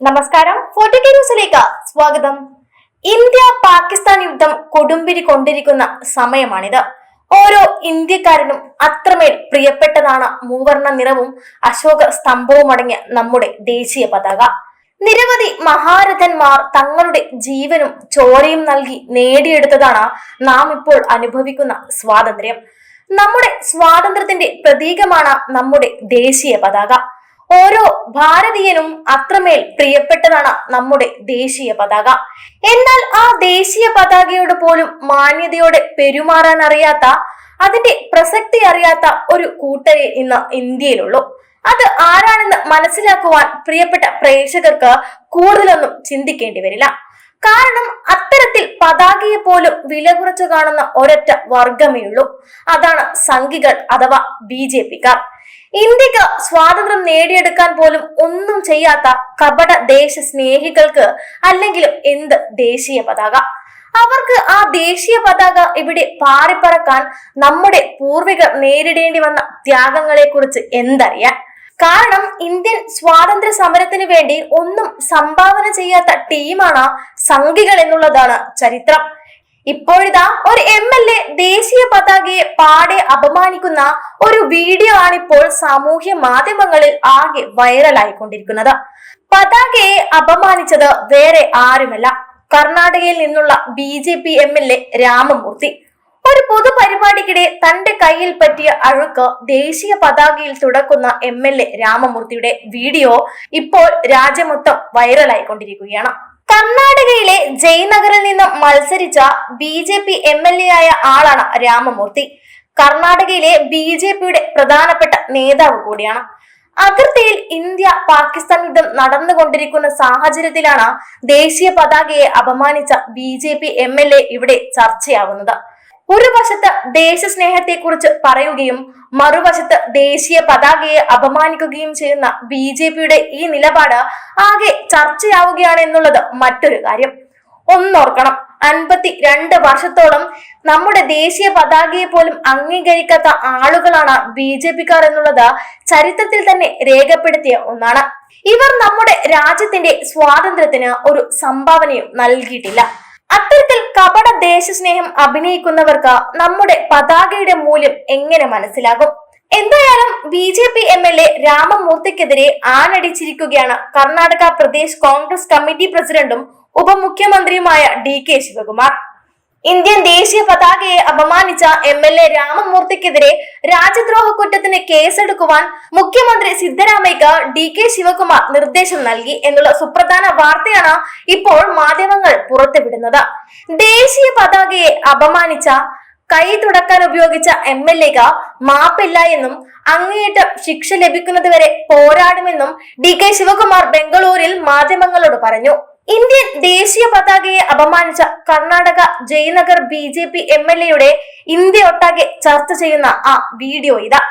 നമസ്കാരം. ന്യൂസിലേക്ക് സ്വാഗതം. ഇന്ത്യ പാകിസ്ഥാൻ യുദ്ധം കൊടുമ്പിരി കൊണ്ടിരിക്കുന്ന സമയമാണിത്. ഓരോ ഇന്ത്യക്കാരനും അത്രമേൽ പ്രിയപ്പെട്ടതാണ് മൂവർണ നിറവും അശോക സ്തംഭവും അടങ്ങിയ നമ്മുടെ ദേശീയ പതാക. നിരവധി മഹാരഥന്മാർ തങ്ങളുടെ ജീവനും ചോരയും നൽകി നേടിയെടുത്തതാണ് നാം ഇപ്പോൾ അനുഭവിക്കുന്ന സ്വാതന്ത്ര്യം. നമ്മുടെ സ്വാതന്ത്ര്യത്തിന്റെ പ്രതീകമാണ് നമ്മുടെ ദേശീയ പതാക. ഓരോ ഭാരതീയനും അത്രമേൽ പ്രിയപ്പെട്ടതാണ് നമ്മുടെ ദേശീയ പതാക. എന്നാൽ ആ ദേശീയ പതാകയോട് പോലും മാന്യതയോടെ പെരുമാറാൻ അറിയാത്ത അതിന്റെ പ്രസക്തി അറിയാത്ത ഒരു കൂട്ടരെ ഇന്ന് ഇന്ത്യയിലുള്ളൂ. അത് ആരാണെന്ന് മനസ്സിലാക്കുവാൻ പ്രിയപ്പെട്ട പ്രേക്ഷകർക്ക് കൂടുതലൊന്നും ചിന്തിക്കേണ്ടി വരില്ല. കാരണം അത്തരത്തിൽ പതാകയെ പോലും വില കുറച്ചു കാണുന്ന ഒരൊറ്റ വർഗമേ ഉള്ളൂ അതാണ് സംഘികൾ അഥവാ ബി ജെ പിക്കാർ. ഇന്ത്യയ്ക്ക് സ്വാതന്ത്ര്യം നേടിയെടുക്കാൻ പോലും ഒന്നും ചെയ്യാത്ത കപട ദേശ സ്നേഹികൾക്ക് അല്ലെങ്കിലും എന്ത് ദേശീയ പതാക? അവർക്ക് ആ ദേശീയ പതാക ഇവിടെ പാറിപ്പറക്കാൻ നമ്മുടെ പൂർവികർ നേരിടേണ്ടി വന്ന ത്യാഗങ്ങളെ കുറിച്ച് എന്തറിയാൻ? കാരണം ഇന്ത്യൻ സ്വാതന്ത്ര്യ സമരത്തിന് വേണ്ടി ഒന്നും സംഭാവന ചെയ്യാത്ത ടീമാണ് സംഘികൾ എന്നുള്ളതാണ് ചരിത്രം. ഇപ്പോഴിതാ ഒരു എം എൽ എ ദേശീയ പാടെ അപമാനിക്കുന്ന ഒരു വീഡിയോ ആണിപ്പോൾ സാമൂഹ്യ മാധ്യമങ്ങളിൽ ആകെ വൈറലായിക്കൊണ്ടിരിക്കുന്നത് പതാകയെ അപമാനിച്ചത് വേറെ ആരുമല്ല. കർണാടകയിൽ നിന്നുള്ള B J P M L A Ramamurthy. ഒരു പൊതുപരിപാടിക്കിടെ തന്റെ കയ്യിൽ പറ്റിയ അഴുക്ക് ദേശീയ പതാകയിൽ തുടക്കുന്ന എം എൽ എ രാമമൂർത്തിയുടെ വീഡിയോ ഇപ്പോൾ രാജ്യമൊത്തം വൈറലായിക്കൊണ്ടിരിക്കുകയാണ് കർണാടകയിലെ ജയ്നഗറിൽ നിന്ന് മത്സരിച്ച B J P M L A ആയ ആളാണ് രാമമൂർത്തി. കർണാടകയിലെ ബി ജെ പിയുടെ പ്രധാനപ്പെട്ട നേതാവ് കൂടിയാണ്. അതിർത്തിയിൽ ഇന്ത്യ പാകിസ്ഥാൻ യുദ്ധം നടന്നുകൊണ്ടിരിക്കുന്ന സാഹചര്യത്തിലാണ് ദേശീയ പതാകയെ അപമാനിച്ച B J P M L A ഇവിടെ ചർച്ചയാവുന്നത്. ഒരു വശത്ത് ദേശസ്നേഹത്തെക്കുറിച്ച് പറയുകയും മറുവശത്ത് ദേശീയ പതാകയെ അപമാനിക്കുകയും ചെയ്യുന്ന ബി ജെ പിയുടെ ഈ നിലപാട് ആകെ ചർച്ചയാവുകയാണ് എന്നുള്ളത് മറ്റൊരു കാര്യം. ഒന്നോർക്കണം അൻപത്തി രണ്ട് വർഷത്തോളം നമ്മുടെ ദേശീയ പതാകയെ പോലും അംഗീകരിക്കാത്ത ആളുകളാണ് ബി ജെ പിക്കാർ എന്നുള്ളത് ചരിത്രത്തിൽ തന്നെ രേഖപ്പെടുത്തിയ ഒന്നാണ്. ഇവർ നമ്മുടെ രാജ്യത്തിന്റെ സ്വാതന്ത്ര്യത്തിന് ഒരു സംഭാവനയും നൽകിയിട്ടില്ല. അത്തരത്തിൽ കപട ദേശസ്നേഹം അഭിനയിക്കുന്നവർക്ക് നമ്മുടെ പതാകയുടെ മൂല്യം എങ്ങനെ മനസ്സിലാകും? എന്തായാലും B J P M L A രാമമൂർത്തിക്കെതിരെ ആണടിച്ചിരിക്കുകയാണ് കർണാടക പ്രദേശ് കോൺഗ്രസ് കമ്മിറ്റി പ്രസിഡന്റും ഉപമുഖ്യമന്ത്രിയുമായ ഡി കെ ശിവകുമാർ. ഇന്ത്യൻ ദേശീയ പതാകയെ അപമാനിച്ച എം എൽ എ രാമമൂർത്തിക്കെതിരെ രാജ്യദ്രോഹ കുറ്റത്തിന് കേസെടുക്കുവാൻ മുഖ്യമന്ത്രി സിദ്ധരാമയ്ക്ക് ഡി കെ ശിവകുമാർ നിർദ്ദേശം നൽകി എന്നുള്ള സുപ്രധാന വാർത്തയാണ് ഇപ്പോൾ മാധ്യമങ്ങൾ പുറത്തുവിടുന്നത്. ദേശീയ പതാകയെ അപമാനിച്ച കൈ തുടക്കാൻ ഉപയോഗിച്ച എം എൽ എക്ക് മാപ്പില്ല എന്നും അങ്ങേയറ്റം ശിക്ഷ ലഭിക്കുന്നതുവരെ പോരാടുമെന്നും ഡി കെ ശിവകുമാർ ബംഗളൂരിൽ മാധ്യമങ്ങളോട് പറഞ്ഞു. ഇന്ത്യൻ ദേശീയ പതാകയെ അപമാനിച്ച Karnataka Jayanagar B J P M L എയുടെ ഇന്ത്യ ഒട്ടാകെ ചർച്ച ചെയ്യുന്ന ആ വീഡിയോ ഇതാ.